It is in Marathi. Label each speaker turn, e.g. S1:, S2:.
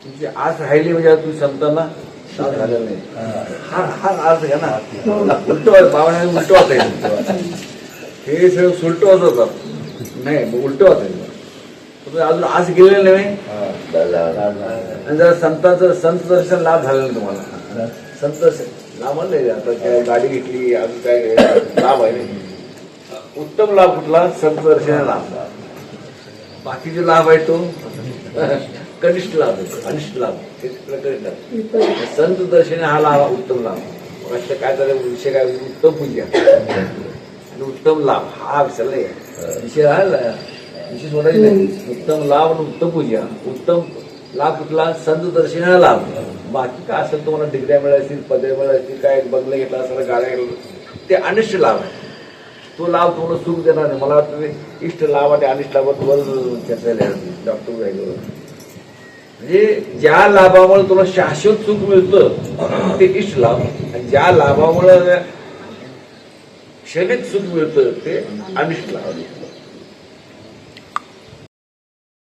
S1: तुमची आस राहिली म्हणजे तुम्ही संतांना साथ झालेला नाही. हा. हा अर्थ घ्या ना. उलट बावण्या उलट होत हे सगळं सुलट होतं नाही उलट होत तुम्ही अजून आज गेलेलं नाही. आणि जरा संतांचं संत दर्शन लाभ झालेलं नाही तुम्हाला. संत दर्शन लाभ म्हणले आता काय गाडी घेतली अजून काय लाभ आहे नाही. उत्तम लाभ कुठला? संत दर्शन लाभ. बाकीचे लाभ आहे तो? कनिष्ठ लाभ अनिष्ट लाभ हे कनिष्ठ लाभ. संत दर्शन हा लाभ उत्तम लाभ. असं काय झालं विषय काय उत्तम पूजा. आणि उत्तम लाभ हा विसरला आहे. विषय राहिला विषय सोडायचे नाही. उत्तम लाभ आणि उत्तम पूजा. उत्तम लाभ कुठला? संत दर्शन हा लाभ. बाकी काय असेल तुम्हाला डिग्र्या मिळातील पदव्या मिळातील काय बंगले घेतला असेल गाड्या घेतला ते अनिष्ट लाभ आहे. तो लाभ तुम्हाला सुख देणार नाही. मला वाटतं ते इष्ट लाभ आणि अनिष्ट लाभात वर चर्चा डॉक्टर जे ज्या लाभामुळे तुला शाश्वत सुख मिळतं ते इष्ट लाभ. आणि ज्या लाभामुळे क्षणिक सुख मिळतं ते अनिष्ट लाभ.